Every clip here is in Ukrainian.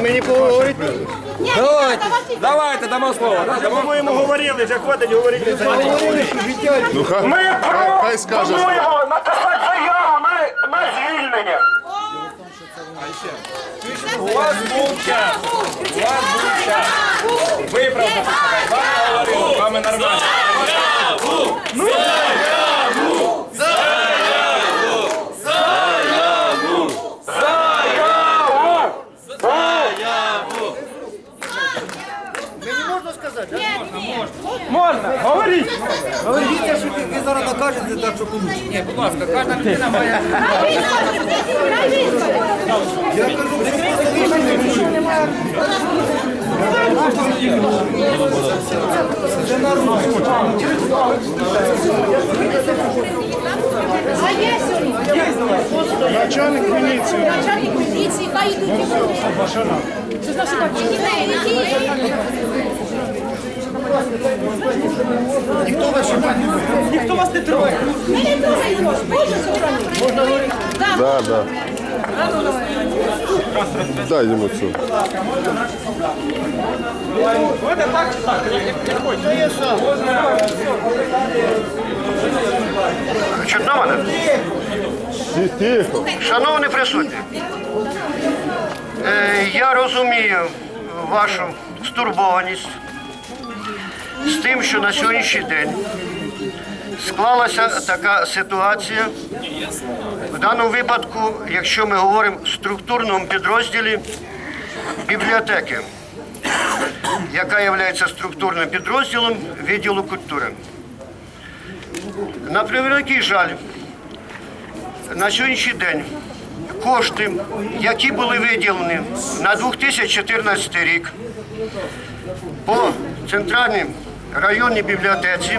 мені поговорити. Давайте, давайте, дамо слово. да, дамо. Ми йому говорили, вже хватить говорити. Ну, хай, Ми хай, скаже. пропонуємо написати заяву на, на звільнення. У вас був час. У вас був час. Виправдати себе. З вами говорили, з вами нормально. Можна, говоріть. Дивіться, що ви зараз накажете так, що получите. Ні, будь ласка, кожна людина має. Я кажу, ви просто рішення Це народ. А є сьогодні? Начальник міліції. Начальник міліції, хай йдуть. Це ж наші Ніхто вас Ніхто вас не трогає. Ми не трогаємо, можна? Можна говорити. Так. Да, да. Дай йому цю. Будете так так? Як- як Чутно мене? Тихо. Шановні присутні, е, я розумію вашу стурбованість з тим, що на сьогоднішній день склалася така ситуація. В даному випадку, якщо ми говоримо в структурному підрозділі бібліотеки, яка є структурним підрозділом відділу культури. На превеликий жаль, на сьогоднішній день кошти, які були виділені на 2014 рік по центральній районній бібліотеці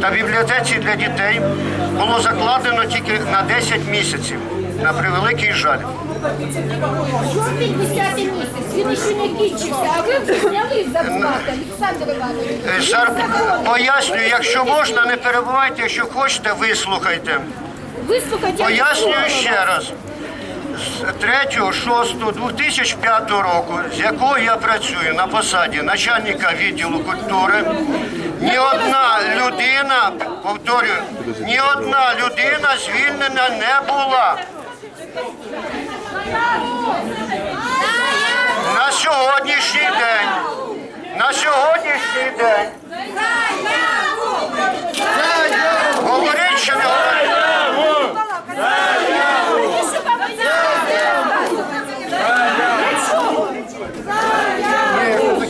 та бібліотеці для дітей, було закладено тільки на 10 місяців. На превеликий жаль. Жовтень 10 місяць, він ще не кінчився, а ви вже зняли зарплату, Олександр Іванович. Пояснюю, якщо можна, не перебувайте, якщо хочете, вислухайте. Вислухайте. Пояснюю ще раз. З 3.6.2005 року, з якого я працюю на посаді начальника відділу культури, ні одна людина, повторюю, ні одна людина звільнена не була. На сьогоднішній день, на сьогоднішній день, говорить чи не говорить?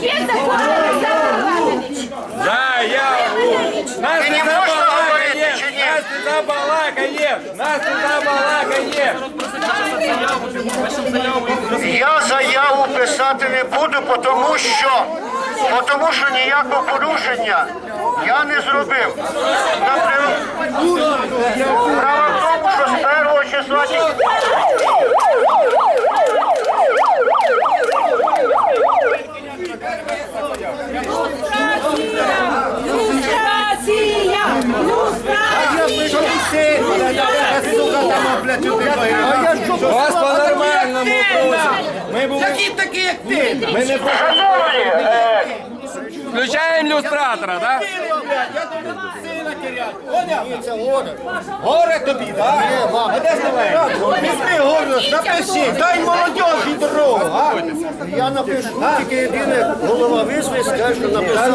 Є закон, Олександр Іванович. Заяву. Нас Мені не можна забалакає. говорити чи не забалакає. Нас не забалакає. Я заяву писати не буду, тому що, тому що ніякого порушення я не зробив. Справа в тому, що з першого числа вас по-нормальному були... Які такі, як ти? Ми не включаємо люстратора, так? Горе тобі, так? А де ж тебе? Візьми горе, напиши, дай молодежі дорогу, а? Я напишу, тільки єдине, голова визве, скаже, що написати.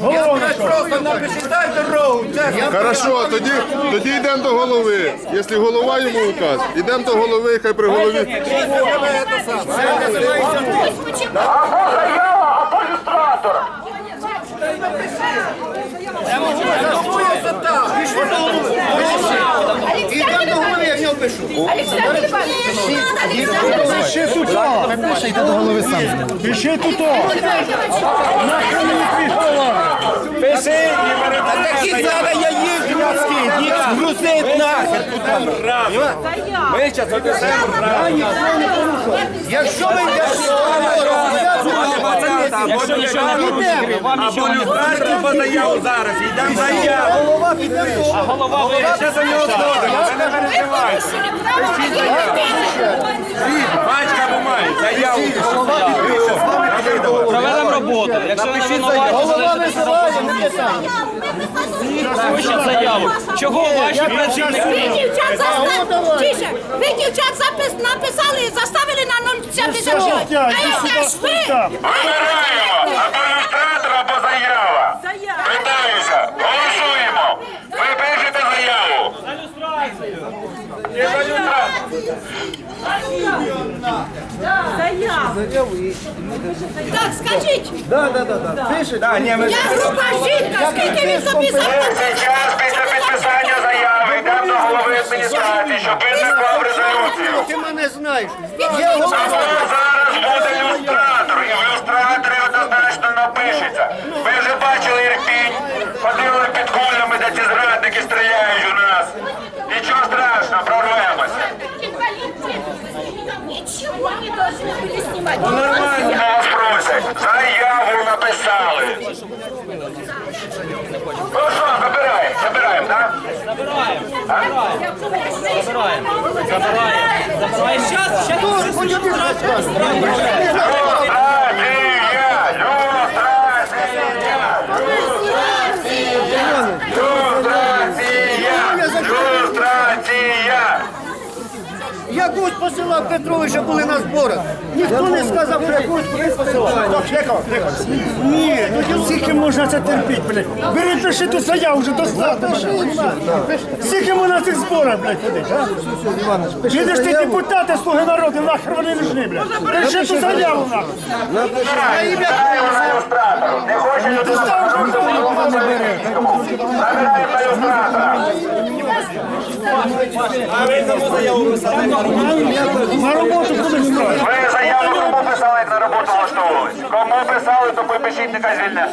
Голова, просто напиши, дай дорогу. Це Хорошо, тоді, тоді йдемо до голови. Якщо голова йому указ, йдемо до голови, хай при голові. або заява, або люстратор. Олександр Іванович! Я в нього пишу. Олександр! Олександр тут. Йди до голови сам. Пиши тут. Пиши і передай. зараз я їжджу на їх грузить нахер. Ми зараз написаємо Якщо ви йдете, Або люстратор, або заяву зараз. Йдемо заяву. голова піде. Голова, ви ще за нього згодом. Ви не переживайте. Пачка бумаги, заяву. Проведемо роботу. Якщо ви не винуваті, залишитеся залишіть заяву. Чого ваші працівники? Ви дівчат заставили, тише, ви дівчат запис- написали і заставили на 0,75. А яке ж ви? Вибираємо або ілюстратор, або заява. Питаюся, голосуємо. Ви пишете заяву. Є ілюстратор. Так, скажіть, Да, ні, ми я груба жінка, скільки він собі Ми заплатив? зараз після підписання заяви до голови адміністрації, щоб він наклав резолюцію. Ти мене знаєш. А зараз буде люстратор, і в люстраторі однозначно напишеться. Ви вже бачили Ірпінь, ходили під кулями, де ці зрадники стріляють у нас. Нічого страшного, прорвемося. Ничего не должны были снимать. Нас просять, заяву написали. Ну забираємо, забираємо, так? Забираємо. Забираємо. Забираємо. Забираємо. щас. Люстрація! Якусь посилав Петровича були на зборах. Ніхто не сказав, що якусь посилав. Ні, ну скільки можна це терпіти, блядь? Бери, пиши ту заяву, вже достатньо. Скільки можна на цих зборах, блядь, ходити, а? Їдеш ти депутати, слуги народу, нахер вони нужні, блядь. Пиши ту заяву, нахер. На люстратор. Не люстратор. Забираємо на роботу? Ви заяву кому писали, на роботу влаштовувались? Кому писали, то попишіть, нехай звільне.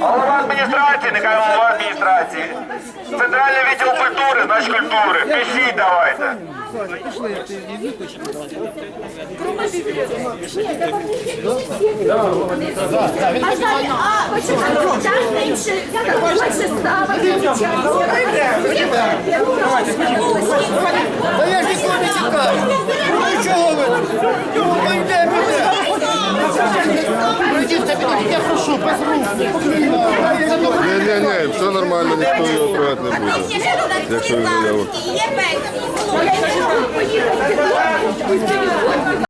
Голова адміністрації, нехай голова адміністрації. Центральний відділ культури, значить культури. Пишіть давайте. А так, а, почекайте, так менше, більше ставити. Та я ж нікого не чекаю. Ну чого ви? Ну йдемо, йдемо. Я прошу, без рук. Ні-ні-ні, все нормально, ніхто його трогати не буде. Якщо він заяву. Є пенсії.